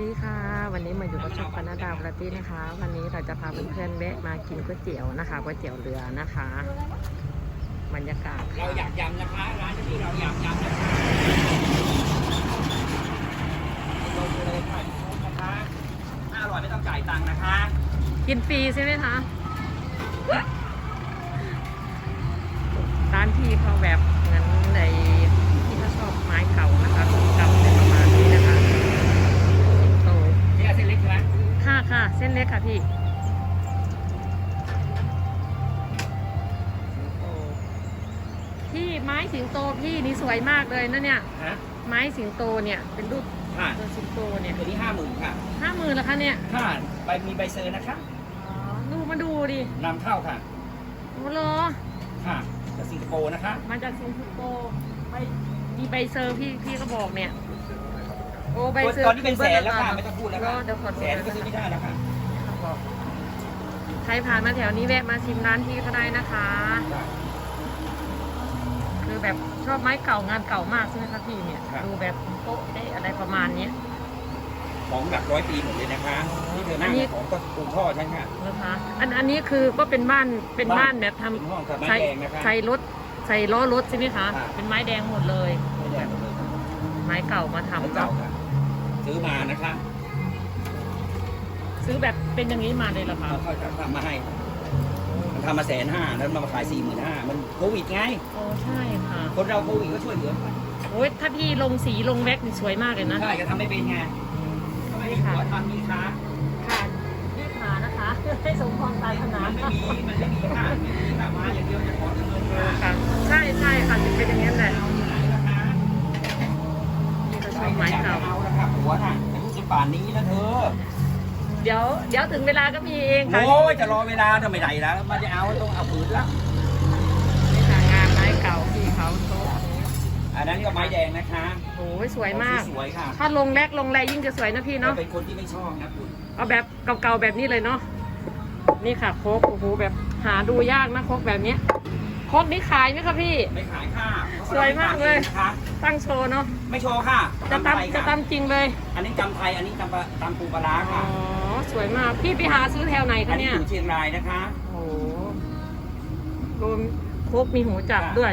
ดีค่ะ วันนี้มาอยู่กับช่องปนาดาวประตี้นะคะ วันนี้เราจะพาเพื่อนๆแวะมากินก๋วยเตี๋ยวนะคะก๋วยเตี๋ยวเรือนะคะบรรยากาศเราอยากยำนะคะร้านที่เราอยากยำนะคะลงเลยค่ะนะคะถ้าอร่อยไม่ต้องจ่ายตังค์นะคะ กินฟรีใช่ไหมคะร้านที่เขาแบบเหมือนในที่เขาชอบไม้เก่านะคะเก่าในประมาณนี้นะคะโต นี่เส้นเล็กใช่ไหม ค่ะค่ะ เส้นเล็กค่ะพี่โอ้พี่ไม้สิงโตพี่นี่สวยมากเลยนะเนี่ย ฮะไม้สิงโตเนี่ยเป็นรูปค่ะตัวสิงโตเนี่ยตัวนี้ห้าหมื่นค่ะห้าหมื่นแล้วคะเนี่ยค่ะใบมีใบเซอร์นะคะอ๋อดูมาดูดินำเข้าค่ะ โอ้โหค่ะจากสิงคโปร์นะคะ มาจากสิงคโปร์ไปมีใบเซอร์พี่พี่ก็บอกเนี่ย โอ้ใบเซอร์ตอนนี้เป็นแสนแล้วค่ะไม่ต้องพูดแล้วค่ะเดี๋ยวขอดูแสนก็ซื้อไม่ได้แล้วค่ะใครผ่านมาแถวนี้แวะมาชิมร้านพี่ก็ได้นะคะ คือแบบชอบไม้เก่างานเก่ามากใช่ไหมคะพี่เนี่ยครับดูแบบโต๊ะได้อะไรประมาณเนี้ยของหลักร้อยปีหมดเลยนะคะที่เธอนั่งอันนี้ของก็คุณพ่อฉันค่ะนะคะอันอันนี้คือก็เป็นบ้านเป็นบ้านแบบทำเป็นห้องกับไม้ใส่แดงนะคะใส่รถใส่ล้อรถใช่ไหมคะครับเป็นไม้แดงหมดเลย ไม่แดงหมดเลยค่ะไม้เก่ามาทำไม้เก่าค่ะ ซื้อมานะคะซื้อแบบเป็นอย่างนี้มาเลยเหรอคะเอาเขาจะทำมาให้ มันทำมาแสนห้าแล้วมันมาขายสี่หมื่นห้ามันโควิดไง โอ้ใช่ค่ะคนเราโควิดก็ช่วยเหลือกันโอ้ยถ้าพี่ลงสีลงแว็กนี่สวยมากเลยนะใช่ก็ทำไม่เป็นไงทำไมขอทำนี่คะค่ะรีบหานะคะให้สมพรปรารถนา มันไม่มี มันไม่มีค่ะไม่มีค่ะมาอย่างเดียวจะขอ ป่านนี้แล้วเธอ เดี๋ยวเดี๋ยวถึงเวลาก็มีเองค่ะโอ้ยจะรอเวลาทำไมไหนแล้วมาจะเอาต้องเอาผืนละนี่ค่ะงานไม้เก่าที่เขาโต๊ะนี้อันนั้นก็ไม้แดงนะคะโอ้ยสวยมาก สวยค่ะถ้าลงแรกลงแรยิ่งจะสวยนะพี่เราเนาะเป็นคนที่ไม่ชอบนะคุณเอาแบบเก่าๆแบบนี้เลยเนาะนี่ค่ะโคกโอ้โหแบบหาดูยากนะโคกแบบเนี้ ยโคกนี้ขายไหมคะพี่ ไม่ขายค่ะสวยมากเลย นะคะตั้งโชว์เนาะไม่โชว์ค่ะจะไทยตำจะค่ะตำจริงเลยอันนี้จำไทยอันนี้จำปะตำปูปลาร้าอ๋อค่ะสวยมากพี่ไปหาซื้อแถวไหนอัคะนนี้เนี่ยอยู่เชียงรายนะคะ โอ้โหรวมโคกมีหูจับด้วย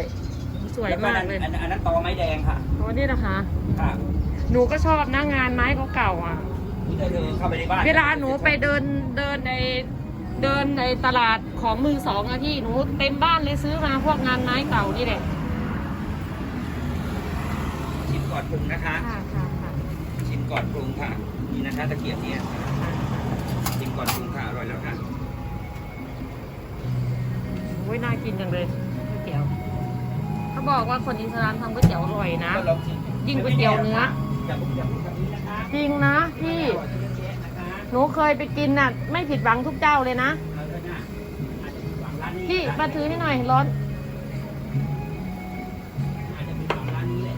สวยมากเลยแวอันอันนั้นตอไม้แดงค่ะโอ้นี่นะคะ ค่ะหนูก็ชอบนะงานไม้เก่าๆอะนี่เธอเข้าไปในบ้านเวลาหนูไปเดินเดินใน เดินในตลาดของมือสองอะพี่หนูเต็มบ้านเลยซื้อมาพวกงานไม้เก่านี่แหละชิมก่อนปรุงนะคะ ค่ะค่ะค่ะชิมก่อนปรุงค่ะ นี่นะคะตะเกียบเนี่ยชิมก่อนปรุงค่ะอร่อยแล้วค่ะโอ้ยน่ากินจังเลยก๋วยเตี๋ยว เขาบอกว่าคนอิสลามทำก๋วยเตี๋ยวอร่อยนะ ก็ลองชิมยิ่งก๋วยเตี๋ยวเนื้อ อย่าพูดอย่าพูดแบบนี้นะคะ จริงนะพี่ หนูเคยไปกินน่ะ ไม่ผิดหวังทุกเจ้าเลยนะเอาเถอะนะอาจจะผิดหวังร้านนี้พี่นะคะมาถือให้หน่อยร้อนอาจจะผิดหวังร้านนี้แหละ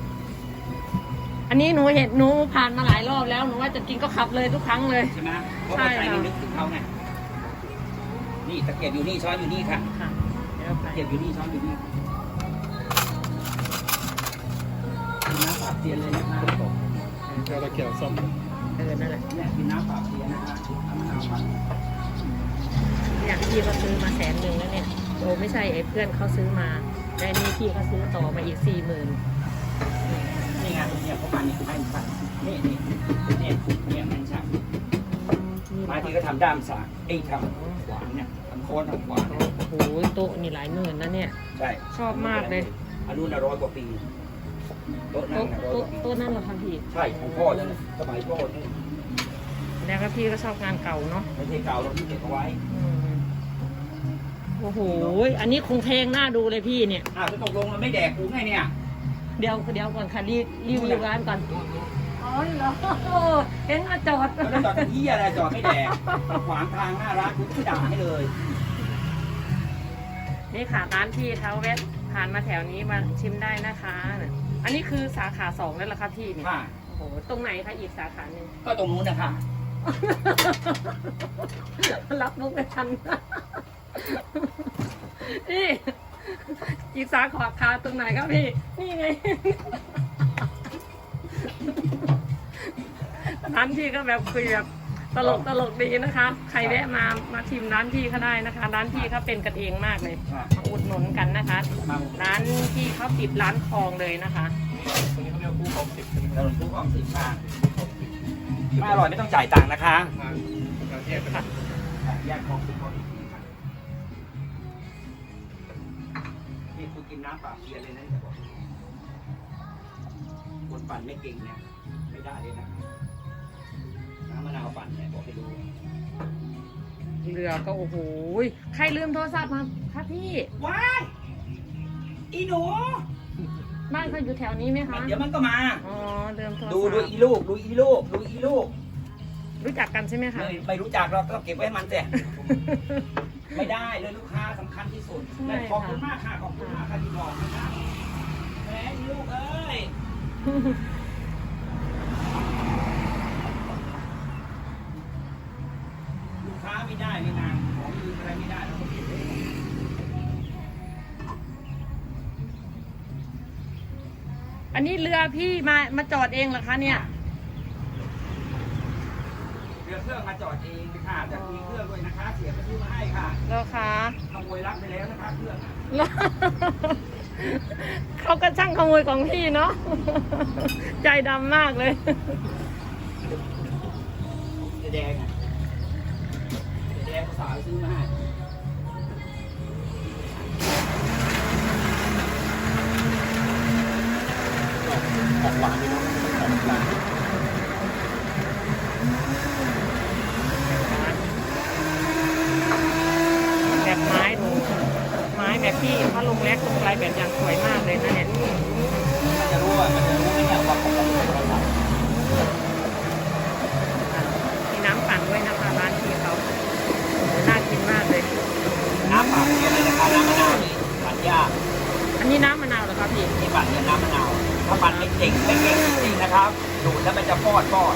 อันนี้หนูเห็นหนูผ่านมาหลายรอบแล้วหนูว่าจะกินก็ขับเลยทุกครั้งเลยใช่ไหมเพราะใช่ว่าใจค่ะไม่นึกถึงเขาไงนี่ตะเกียบอยู่นี่ช้อนอยู่นี่ค่ะค่ะเดี๋ยวไปตะเกียบอยู่นี่ช้อนอยู่นี่กินน้ำปราบเซียนเลยนะคะเจ้าตะเกียบส้มเออนั่นแหละกินน้ำปราเซียนะคะอามะนาวมาเนี่ยพี่เขาซื้อมาแสนหนึ่งแล้วเนี่ยโอ้ไม่ใช่ไอ้เพื่อนเขาซื้อมาแต่นี่พี่เขาซื้อต่อมาอีกสี่หมื่นนี่ไงเนี่ยเขาปั่นนี่คือให้มันปั่นนี่นี่นี่เนี่ยมันช่างม้ที่เขาทำด้ามสากไอ้ทำขวานเนี่ยทำโค้นทำขวานโอ้โหโต๊ะนี่หลายหมื่นนะเนี่ย ใช่ ชอบมากเลยอันนู้นน่ะร้อยกว่าปี โต๊ะนั่งโต๊ะน่ะร้อยโต๊ะกว่าปีโต๊ะนั่นเหรอคะพี่ใช่ของพ่อฉันน่ะสมัยพ่อฉันแล้วก็พี่ก็ชอบงานเก่าเนาะไม่ใช่เก่าเราที่เก็บเอาไว้อืมโอ้โหอันนี้คงแพงน่าดูเลยพี่เนี่ย อ้าวจะตกลงมันไม่แดกกูไงเนี่ยเดี๋ยวเดี๋ยวก่อนค่ะรีรีวิวร้านก่อนอ๋อเหรอเห็นมาจอดแล้วจอดที่อะไรจอดไม่แดกขวางทางหน้าร้านกูที่ด่าให้เลยนี่ค่ะร้านพี่เขาแวะผ่านมาแถวนี้มาชิมได้นะคะเนี่ย อันนี้คือสาขาสองแล้วเหรอคะพี่เนี่ยค่ะโอ้โหตรงไหนคะอีกสาขาหนึ่ง ก็ตรงนู้นนะคะ รับมุกไม่ทัน นี่ อีกสาขาคาตรงไหนครับพี่ นี่ไงเอร้านพี่ก็แบบคุยแบบ ตลกตลกดีนะคะ ใครแวะมามาชิมร้านพี่เขาได้นะคะ ร้านพี่เขาเป็นกันเองมากเลยค่ะมาอุดหนุนกันนะคะ ครับร้านพี่เขาติดร้านทองเลยนะคะ ตรงนี้เขาเรียกผู้ของสิบใช่ไหมถครับนนผู้กองสิบค่ะผู้ของสิบไม่อร่อยไม่ต้องจ่ายตังค์นะคะทางการแยกกันแยกของสิบของอีกทีค่ะนี่คุณกินน้ำเปล่าเพียเลยนะจะบอกคนปั่นไม่เก่งเนี่ยไม่ได้เลยนะน้ำ มะนาวปั่นเนี่ยบอกให้ดูเรือก็โอ้โหใครลืมโทรศัพท์มาคะพี่ว้ายอีหนูบ้านเขาอยู่แถวนี้ไหมคะเดี๋ยวมันก็มา อ๋อลืมโทรศัพดูท์ดูอีลูกดูอีลูกดูอีลูก รู้จักกันใช่ไหมคะไม่ไม่รู้จักเราก็เก็บไว้ให้มันแต่ไม่ได้เลยลูกค้าสำคัญที่สุดใช่ค่ะขอบคุณมากค่ะขอบคุณมากค่ะที่บอกนะครับแหมอีลูกเอ้ย ไม่ได้ไม่นานของยืมอะไรไม่ได้เราก็เก็บไว้อันนี้เรือพี่มามาจอดเองเหรอคะเนี่ย เรือเครื่องมาจอดเองค่ะจากมีเครื่องด้วยนะคะ เสียก็ซื้อมาให้ค่ะแล้วคะขโมยรักไปแล้วนะคะเครื่องอะแล้วเขาก็ช่างขโมยของพี่เนาะ ใจดำมากเลย เสื้อแดงอะเสื้อ แดงภาษาห์ซื้อมาให้ของหวานนี่นะของหวานแบบไม้ดูไม้แบบพี่ถ้าลงแรกลงไรแบบอย่างสวยมากเลยนะเนี่ยจะรู้ว่ามันจะรู้ไหมเนี่ยว่าของเราเป็นอะไร มีน้ำปั่นด้วยนะคะร้านพี่เขาโอ้โหน่ากินมากเลย น้ำเปล่าเพียเลยนะคะน้ำมะนาวนี่ปั่น ยากอันนี้น้ำมะนาวเหรอคะพี่นี่ปั่นเนี่ยน้ำมะนาวถ้าปั่นไม่เก่งไม่เก่งจริงๆนะครับ ดูดแล้วมันจะฟอดฟอด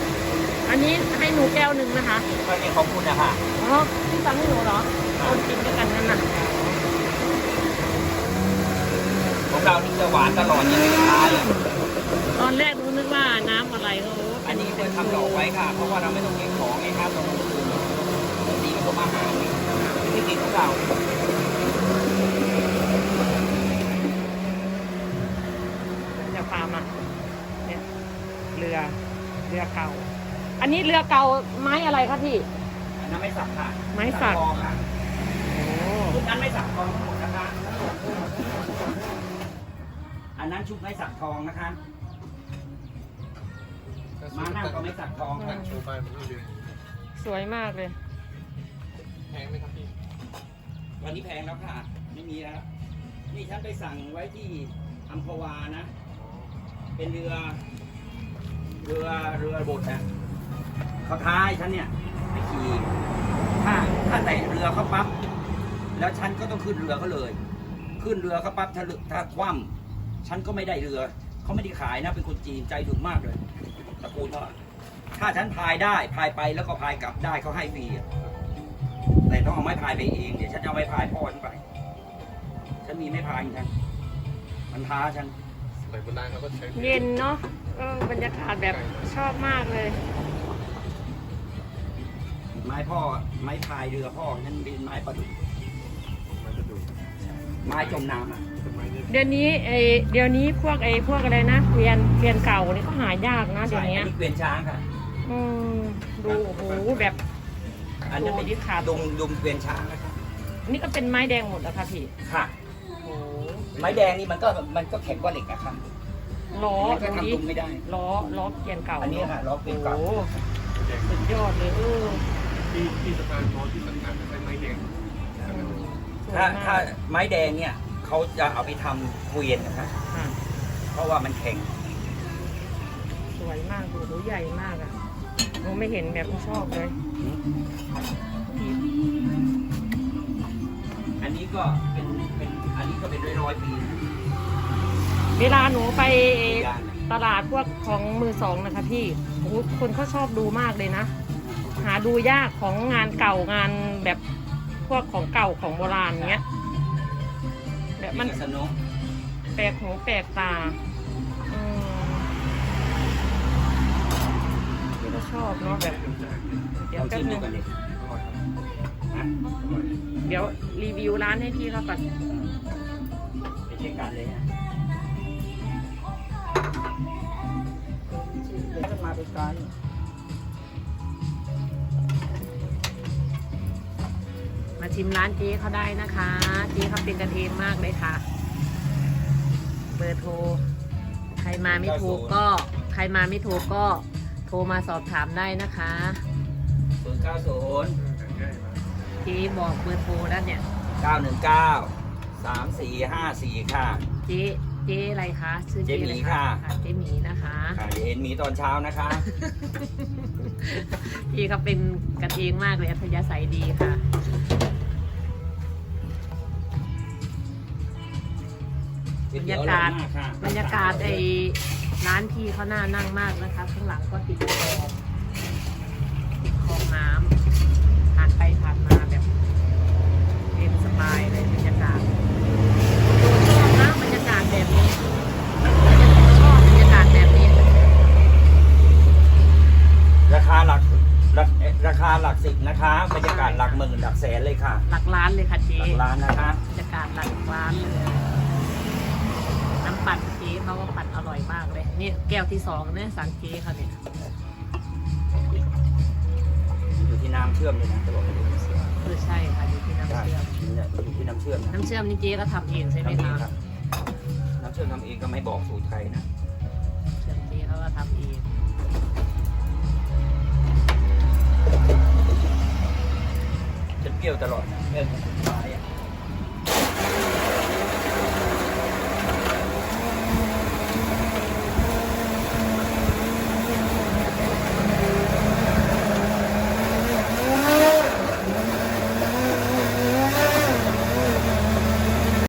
อันนี้ให้หนูแก้วหนึ่งนะคะก็เนี่ยของคุณนะคะอ๋อพี่สั่งให้หนูเหรอคนกินด้วยกันนั่นน่ะของเรานี่จะหวานตลอดยังไม่ท้ายอะตอนแรกหนูนึกว่าน้ำอะไรก็โอ้อันนี้คือทำดอกไว้ค่ะ เพราะว่าเราไม่ต้องเก็บของไงครับเราต้องดูดีมันก็มาหาไม่ติดของเรา จะพามาเนี่ยเรือ เรือเก่า อันนี้เรือเก่าไม้อะไรคะพี่ อันนั้นไม่สักค่ะไม้สักทองค่ะโอ้ชุดนั้นไม่สักทองทั้งหมดนะคะอันนั้นชุดไม่สักทองนะคะมานั่งก็ไม่สักทองค่ะ โชว์บ้านมันไม่เยอะสวยมากเลย แพงไหมครับพี่ วันนี้แพงแล้วค่ะ ไม่มีแล้ว นี่ฉันไปสั่งไว้ที่อัมพวานะ เป็นเรือ เรือเรือบดนะเขาท้ายฉันเนี่ยไปขี่ถ้าถ้าแตะเรือเขาปั๊บแล้วฉันก็ต้องขึ้นเรือเขาเลย ขึ้นเรือเขาปั๊บถ้าเรือถ้าคว่ำฉันก็ไม่ได้เรือเขาไม่ได้ขายนะเป็นคนจีนใจถึงมากเลยตระกูลเขาอะถ้าฉันพายได้พายไปแล้วก็พายกลับได้เขาให้ฟรีอะแต่ต้องเอาไม้พายไปเองเดี๋ยวฉันจะเอาไม้พายพ่อฉันไป ฉันมีไม้พายของฉันมันท้าฉันสมัยโบราณเขาก็ใช้เย็นเนาะ เออบรรยากาศแบบชอบมากเลย ไม้พ่อไม้พายเรือพ่อฉันเป็นไม้ประดุกมันจะดูไม้จมน้ำอะเป็นไม้เนี่ยเดี๋ยวนี้ไอเดี๋ยวนี้พวกไอพวกอะไรนะเกวียนเกวียนเก่านี่ก็หายากนะเดี๋ยวใช่นี้อันนี้เกวียนช้างค่ะอืมดูโอ้โหแบบอันนั้นเป็นโอ้ที่ขาดดุมดุมเกวียนช้างนะคะอันนี้ก็เป็นไม้แดงหมดแล้วค่ะพี่ค่ะโอ้ไม้แดงนี่มันก็มันก็แข็งกว่าเหล็กอะค่ะ ล้อมันก็ดูทำดิดุมไม่ได้ ล้อล้อเกวียนเก่าอันนี้ค่ะล้อเกวียนเก่า โอ้แดงสุดยอดเลยเออที่ที่สะพานมอที่สังกัดใช้ไม้แดงสวยถ้ามากถ้าไม้แดงเนี่ยเขาจะเอาไปทำเกวียนนะคะค่ะเพราะว่ามันแข็งสวยมากดูดูใหญ่มากอะหนูไม่เห็นแบบที่ชอบเลยอันนี้ก็เป็นเป็นอันนี้ก็เป็นร้อยร้อยๆปี เวลาหนูไปตลาดพวกของมือสองนะคะพี่โอ้โหคนเขาชอบดูมากเลยนะ หาดูยากของงานเก่างานแบบพวกของเก่าของโบราณเงี้ยแบบมันสนุกแปลกหูแปลกตาอืมเดี๋ยวเราชอบเนาะแบบ เดี๋ยวแป๊บนึงเดี๋ยวรีวิวร้านให้พี่เขาก่อนไปเช็คกันเลยนะ เดี๋ยวจะมาด้วยกันมาชิมร้านเจ๊เขาได้นะคะเจ๊เขาเป็นกันเองมากเลยค่ะ เบอร์โทร ใครมาไม่ถูกก็ ใครมาไม่ถูกก็โทรมาสอบถามได้นะคะศูนย์เก้าศูนย์ง่ายมากเจ๊บอกเบอร์โทรแล้วเนี่ยเก้าหนึ่งเก้าสามสี่ห้าสี่ค่ะ เจ๊ เจ๊อะไรคะชื่อเจ๊หมีอะไรค่ะ เจ๊หมีนะคะค่ะเดี๋ยวเห็นหมีตอนเช้านะคะ พี่เขาเป็นกันเองมากเลยอัธยาศัยดีค่ะ บรรยากาศบรรยากาศไอ้ร้านพี่เขาน่านั่งมากนะคะ ข้างหลังก็ติดคลอง เจ๊เขาก็ปั่นอร่อยมากเลย นี่แก้วที่สองเนี่ยสั่งเจ๊เขาเนี่ยอยู่ที่น้ำเชื่อมเลยนะจะบอกให้ดูเสียเออใช่ค่ะอยู่ที่น้ำใช่เชื่อมเนี่ยอยู่ที่น้ำเชื่อมนะน้ำเชื่อมนี่เจ๊ก็ทำเองใช่ไหมทำเองคะครับน้ำเชื่อมทำเองก็ไม่บอกสูตรใครนะเชื่อมเจ๊เขาก็ทำเองจะเปรี้ยวตลอดนะเออ